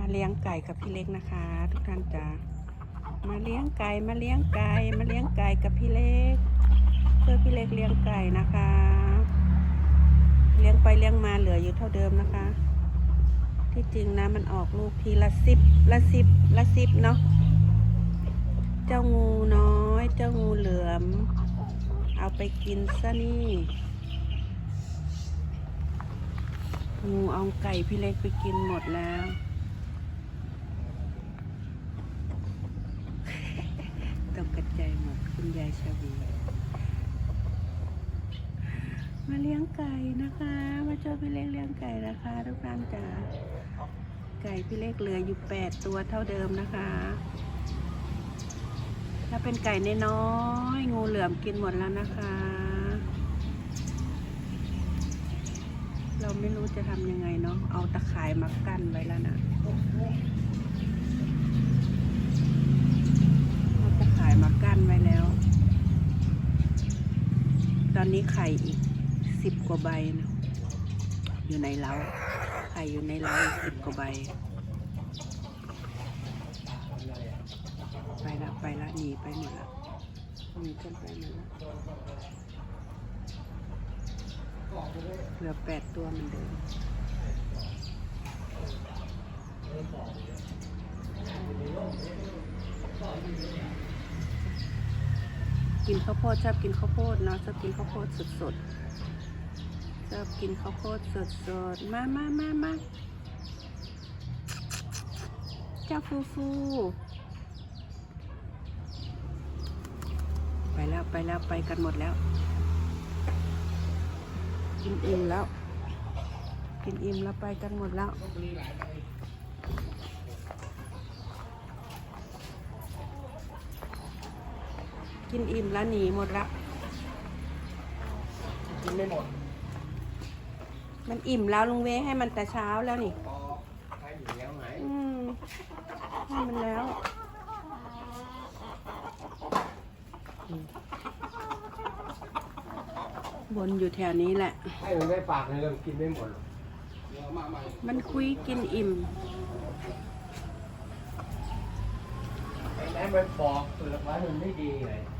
มาเลี้ยงไก่กับพี่เล็กนะคะ ทุกท่านจ๋ามาเลี้ยงไก่มาเลี้ยงไก่มาเลี้ยงไก่กับพี่เล็กเพื่อพี่เล็กเลี้ยงไก่นะคะ เลี้ยงไปเลี้ยงมาเหลืออยู่เท่าเดิมนะคะ ที่จริงนะมันออกลูกทีละสิบละสิบละสิบเนาะเจ้างูน้อย เจ้างูเหลือม เอาไปกินซะนี่งูเอาไก่พี่เล็กไปกินหมดแล้ว ตกกระจหมดคุณยายชาวีมาเลี้ยงไก่นะคะ มาช่วยพี่เล็กเลี้ยงไก่นะคะทุกท่านจ๋าไก่พี่เล็กเหลืออยู่แปดตัวเท่าเดิมนะคะ ถ้าเป็นไก่น้อยงูเหลือมกินหมดแล้วนะคะ เราไม่รู้จะทำยังไงเนาะเอาตะข่ายมากั้นไว้แล้วนะ เอาตะข่ายมากั้นไว้แล้ว ต อนนี้ไข่อีกสิบกว่าใบนะอยู่ในเล้าไข่อยู่ในเล้าสิบกว่าใบ ไปละไปละหนีไปหมดละหนีกันไปหมดละเหลือแปดตัวเหมือนเดิม กินข้าวโพดชอบกินข้าวโพดเนาะชอบกินข้าวโพดสดๆชอบกินข้าวโพดสดๆมามามามาเจ้าฟูฟูไปแล้วไปแล้วไปกันหมดแล้วกินอิ่มแล้ว กินอิ่มแล้วไปกันหมดแล้ว กินอิ่มแล้วหนีหมดละกินไม่หมด มันอิ่มแล้วลุงเวให้มันแต่เช้าแล้วนี่พอใช้อยู่แล้วไงอืมให้มันแล้วอืมบนอยู่แถวนี้แหละ ให้มันได้ปากเลยเรากินไม่หมดหรอกเดี๋ยวมาใหม่มันคุยกินอิ่ม ไอ้นั้นมันปอกเปลือกไว้มันไม่ดีไงไม่ปอกเ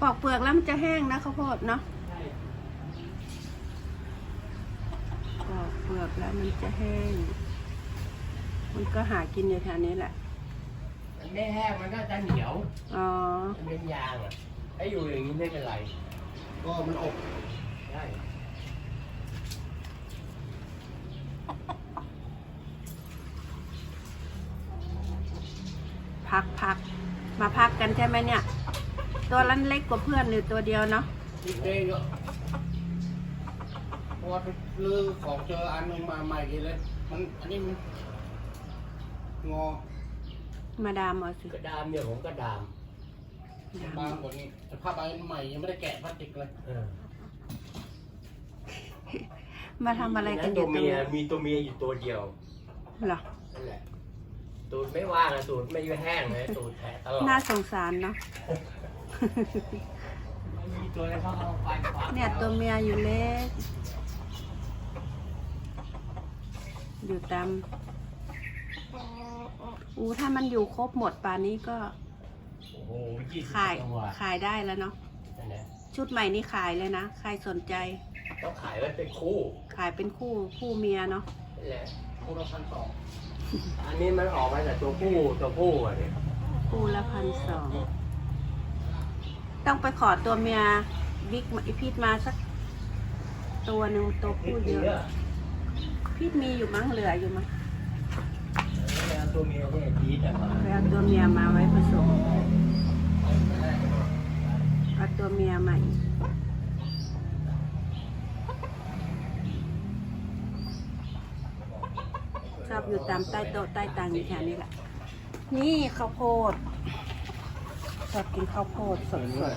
ปลือกปอกเปลือกแล้วมันจะแห้งนะข้าวโพดเนาะใช่ปอกเปลือกแล้วมันจะแห้ง มันก็หากินอยู่แถวนี้แหละ มันไม่แห้งมันก็จะเหนียว อ๋อ มันเป็นยางอะไอ้อยู่อย่างนี้ไม่เป็นไร ก็มันอบใช่พักพักมาพักกันใช่ไหมเนี่ย ตัวนั้นเล็กกว่าเพื่อนหรือตัวเดียวเนาะอีกเองก็พอไปลือของเจออันหนึงมาใหม่ทีเลย มันอันนี้มันงอมาดามเอาสิกระดามเนี่ยผมกระดามดามบางกว่านี้แต่ผ้าใบใหม่ยังไม่ได้แกะพลาสติกเลยมาทำอะไรกันอตัยู่วตรงเมียนี้มีตัวเมียอยู่ตัวเดียวเหรอนั่นแหละตูดไม่ว่างอะตูดไม่แห้งเลยตูดแผลตลอดน่าสงสารเนาะมีตัวอะไร เขาเอาไปขวางเนี่ยตัวเมียอยู่เล็ก อยู่ตามอู้ถ้ามันอยู่ครบหมดป่านนี้ก็โอ้โหยี่สิบขายตัวขายได้แล้วเนาะนั่นแหละชุดใหม่นี่ขายเลยนะ ใครสนใจ ต้องขายไว้เป็นคู่ ขายเป็นคู่คู่เมียเนาะนั่นแหละคู่ละพันสองอันนี้มันออกมาจากตัวผู้ตัวผู้อะเนี่ยคู่ละพันสอง ต้องไปขอตัวเมียบิ๊กมาอีพีทมาสักตัวหนึ่งตัวผู้เยอะ พีทมีอยู่มั้งเหลืออยู่มั้งแล้วตัวเมียเนี่ยจี๊ดอะมาไปเอาตัวเมียมาไว้ผสมเอาตัวเมียมาอีกชอบอยู่ตามใต้โต๊ะใต้ตังอยู่แถวนี้แหละ นี่ข้าวโพดช อบกินข้าวโพดสด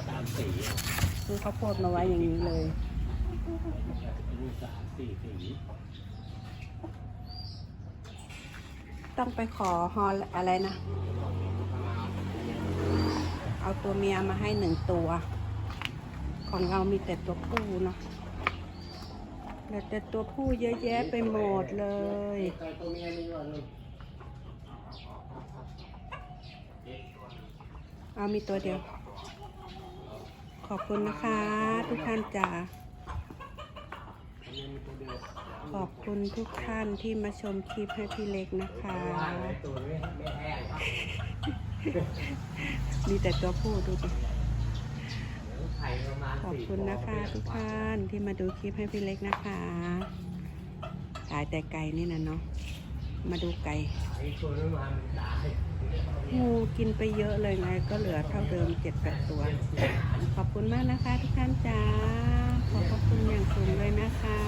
ๆซื้อข้าวโพดมาไว้อย่างนี้เลยต้องไปขอฮอลอะไรนะ เอาตัวเมียมาให้หนึ่งตัว ของเรามีแต่ตัวผู้เนาะแต่ตัวผู้เยอะแยะไปหมดเลยไก่ตัว เอามีตัวเดียว ขอบคุณนะคะ ทุกท่านจ้าขอบคุณทุกท่านที่มาชมคลิปให้พี่เล็กนะคะ มีแต่ตัวผู้ดูดิไข่ประมาณขอบคุณนะคะทุกท่านที่มาดูคลิปให้พี่เล็กนะคะขายแต่ไก่นี่นะเนาะ มาดูไก่ งูกินไปเยอะเลยไง ก็เหลือเท่าเดิมเจ็ดแปดตัว ขอบคุณมากนะคะทุกท่านจ้า ขอบคุณอย่างสูงเลยนะคะ